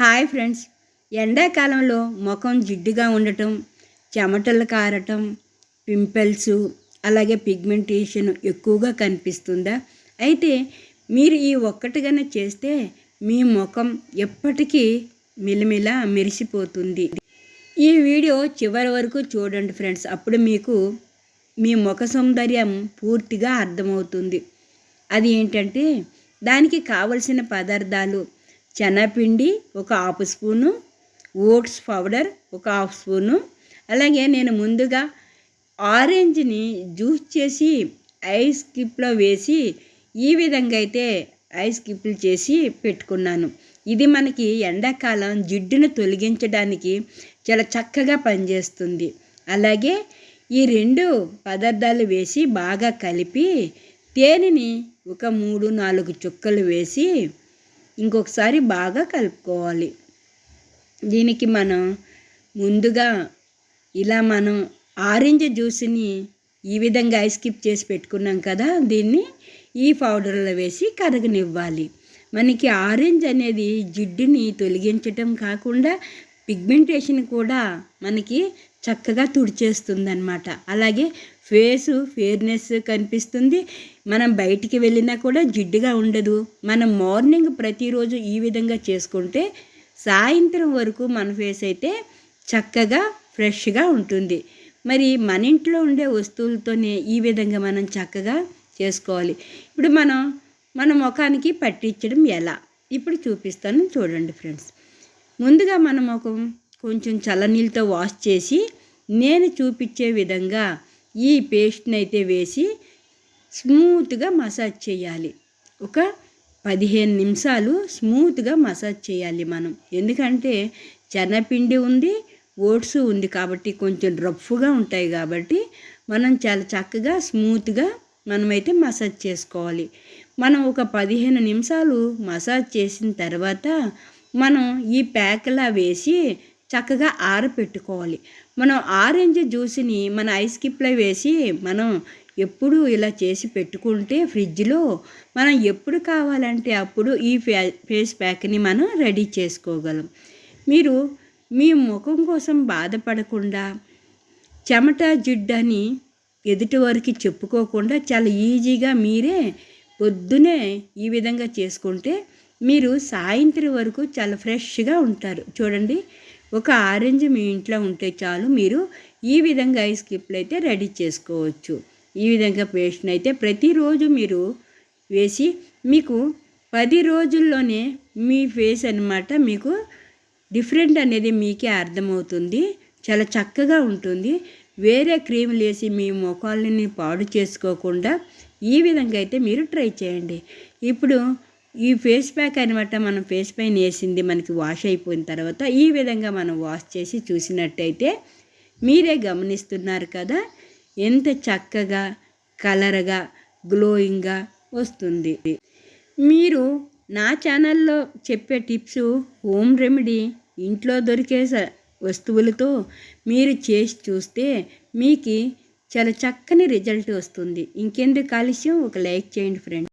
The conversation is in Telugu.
Hi friends. ఎండాకాలంలో ముఖం జిడ్డుగా ఉండటం చెమటలు కారటం పింపుల్స్ అలాగే పిగ్మెంటేషన్ ఎక్కువగా కనిపిస్తుందా? అయితే మీరు ఈ ఒక్కటిగానే చేస్తే మీ ముఖం ఎప్పటికీ మిలమిల మెరిసిపోతుంది. ఈ వీడియో చివరి వరకు చూడండి ఫ్రెండ్స్. అప్పుడు మీకు మీ ముఖ సౌందర్యం పూర్తిగా అర్థమవుతుంది. అది ఏంటంటే దానికి కావలసిన పదార్థాలు శనగపిండి ఒక హాఫ్ స్పూను ఓట్స్ పౌడర్ ఒక హాఫ్ స్పూను. అలాగే నేను ముందుగా ఆరెంజ్ని జ్యూస్ చేసి ఐస్ కిప్లో వేసి ఈ విధంగా అయితే ఐస్ కిప్లు చేసి పెట్టుకున్నాను. ఇది మనకి ఎండాకాలం జిడ్డును తొలగించడానికి చాలా చక్కగా పనిచేస్తుంది. అలాగే ఈ రెండు పదార్థాలు వేసి బాగా కలిపి తేనెని ఒక మూడు నాలుగు చుక్కలు వేసి ఇంకొకసారి బాగా కలుపుకోవాలి. దీనికి మనం ముందుగా ఇలా మనం ఆరెంజ్ జ్యూస్ని ఈ విధంగా ఐస్ స్కిప్ చేసి పెట్టుకున్నాం కదా దీన్ని ఈ పౌడర్లో వేసి కరగనివ్వాలి మనకి ఆరెంజ్ అనేది జిడ్డుని తొలగించటం కాకుండా పిగ్మెంటేషన్ కూడా మనకి చక్కగా తుడిచేస్తుంది అలాగే ఫేసు ఫేర్నెస్ కనిపిస్తుంది. మనం బయటికి వెళ్ళినా కూడా జిడ్డుగా ఉండదు. మనం మార్నింగ్ ప్రతిరోజు ఈ విధంగా చేసుకుంటే సాయంత్రం వరకు మన ఫేస్ అయితే చక్కగా ఫ్రెష్గా ఉంటుంది. మరి మన ఇంట్లో ఉండే వస్తువులతోనే ఈ విధంగా మనం చక్కగా చేసుకోవాలి. ఇప్పుడు మనం మన ముఖానికి పట్టించడం ఎలా? ఇప్పుడు చూపిస్తాను చూడండి ఫ్రెండ్స్. ముందుగా మన ముఖం కొంచెం చల్లనీళ్ళతో వాష్ చేసి నేను చూపించే విధంగా ఈ పేస్ట్ని అయితే వేసి స్మూత్గా మసాజ్ చేయాలి. ఒక పదిహేను నిమిషాలు స్మూత్గా మసాజ్ చేయాలి మనం. ఎందుకంటే చెనపిండి ఉంది ఓట్స్ ఉంది కాబట్టి కొంచెం రఫ్గా ఉంటాయి కాబట్టి మనం చాలా చక్కగా స్మూత్గా మనమైతే మసాజ్ చేసుకోవాలి. మనం ఒక పదిహేను నిమిషాలు మసాజ్ చేసిన తర్వాత మనం ఈ ప్యాక్లా వేసి చక్కగా ఆరపెట్టుకోవాలి మనం ఆరెంజ్ జ్యూస్ని మన ఐస్ కిప్లో వేసి మనం ఎప్పుడు ఇలా చేసి పెట్టుకుంటే ఫ్రిడ్జ్లో మనం ఎప్పుడు కావాలంటే అప్పుడు ఈ ఫేస్ ప్యాక్ని మనం రెడీ చేసుకోగలం. మీరు మీ ముఖం కోసం బాధపడకుండా చెమట జిడ్డని ఎదుటి వారికి చెప్పుకోకుండా చాలా ఈజీగా మీరే పొద్దునే ఈ విధంగా చేసుకుంటే మీరు సాయంత్రం వరకు చాలా ఫ్రెష్గా ఉంటారు. చూడండి ఒక ఆరెంజ్ మీ ఇంట్లో ఉంటే చాలు మీరు ఈ విధంగా ఐస్ కిప్లు అయితే రెడీ చేసుకోవచ్చు. ఈ విధంగా పేస్ట్ని అయితే ప్రతిరోజు మీరు వేసి మీకు పది రోజుల్లోనే మీ ఫేస్ అనమాట మీకు డిఫరెంట్ అనేది మీకే అర్థమవుతుంది. చాలా చక్కగా ఉంటుంది. వేరే క్రీములు వేసి మీ ముఖాలని పాడు చేసుకోకుండా ఈ విధంగా అయితే మీరు ట్రై చేయండి. ఇప్పుడు ఈ ఫేస్ ప్యాక్ అనమాట మనం ఫేస్ పైన వేసింది మనకి వాష్ అయిపోయిన తర్వాత ఈ విధంగా మనం వాష్ చేసి చూసినట్టయితే మీరే గమనిస్తున్నారు కదా ఎంత చక్కగా కలర్గా గ్లోయింగ్గా వస్తుంది. మీరు నా ఛానల్లో చెప్పే టిప్స్ హోమ్ రెమెడీ ఇంట్లో దొరికే వస్తువులతో మీరు చేసి చూస్తే మీకు చాలా చక్కని రిజల్ట్ వస్తుంది. ఇంకెందుకు కాలుష్యం ఒక లైక్ చేయండి ఫ్రెండ్